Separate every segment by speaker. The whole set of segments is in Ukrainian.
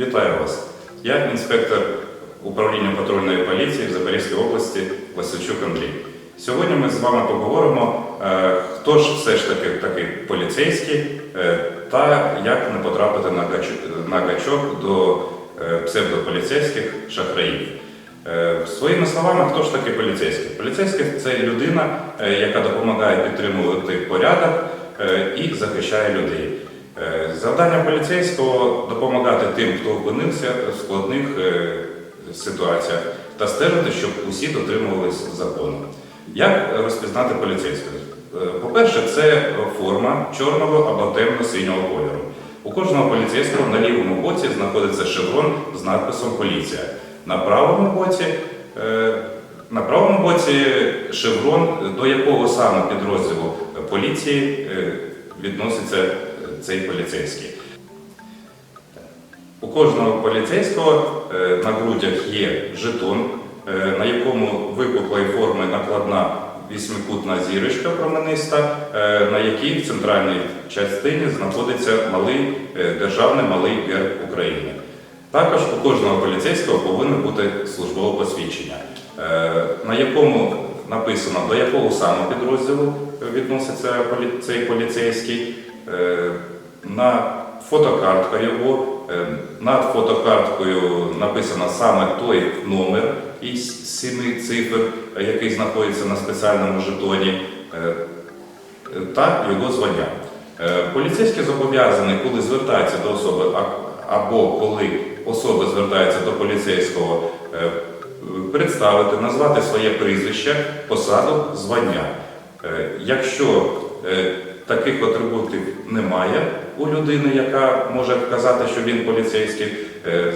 Speaker 1: Вітаю вас. Я інспектор управління патрульної поліції в Запорізькій області Васильчук Андрій. Сьогодні ми з вами поговоримо, е, хто ж все ж таки такий поліцейський е, та як не потрапити на гач- на гачок до е, псевдополіцейських шахраїв. Своїми словами, хто ж такий поліцейський? Поліцейський це людина, яка допомагає підтримувати порядок і захищає людей. Е, Завдання поліцейського допомагати тим, хто опинився в складних е, ситуаціях, та стежити, щоб усі дотримувалися закону. Як розпізнати поліцейського? Е, По-перше, це форма чорного або темно-синього кольору. У кожного поліцейського на лівому боці знаходиться шеврон з надписом Поліція. На правому боці, е, на правому боці шеврон, до якого саме підрозділу поліції відноситься цей поліцейський. У кожного поліцейського е, на грудях є жетон, е, на якому випуклої форми накладна вісьмикутна зірочка промениста, е, на якій в центральній частині знаходиться малий державний малий герб України. Також у кожного поліцейського повинно бути службове посвідчення, на якому написано до якого саме підрозділу відноситься цей поліцейський. Е, На фотокартка його, е, над фотокарткою написано саме той номер із семи цифр, е, який знаходиться на спеціальному жетоні, е, та його звання. Е, Поліцейський зобов'язаний, коли звертається до особи, або коли особа звертається до поліцейського, е, представити, назвати своє прізвище, посаду, звання. Е, Якщо е, таких атрибутів немає у людини, яка може казати, що він поліцейський, е,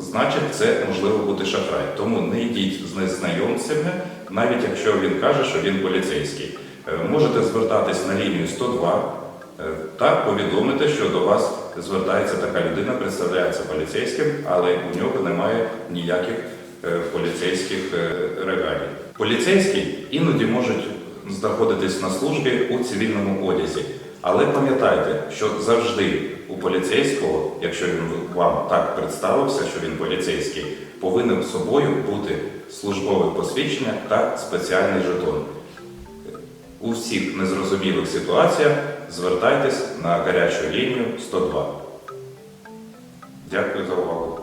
Speaker 1: значить це можливо бути шахрай. Тому не йдіть з незнайомцями, навіть якщо він каже, що він поліцейський. Е, Можете звертатись на лінію 102 е, та повідомити, що до вас звертається така людина, представляється поліцейським, але у нього немає ніяких поліцейських регалій. Поліцейські іноді можуть знаходитись на службі у цивільному одязі. Але пам'ятайте, що завжди у поліцейського, якщо він вам так представився, що він поліцейський, повинен собою бути службове посвідчення та спеціальний жетон. У всіх незрозумілих ситуаціях звертайтесь на гарячу лінію 102. Дякую за увагу.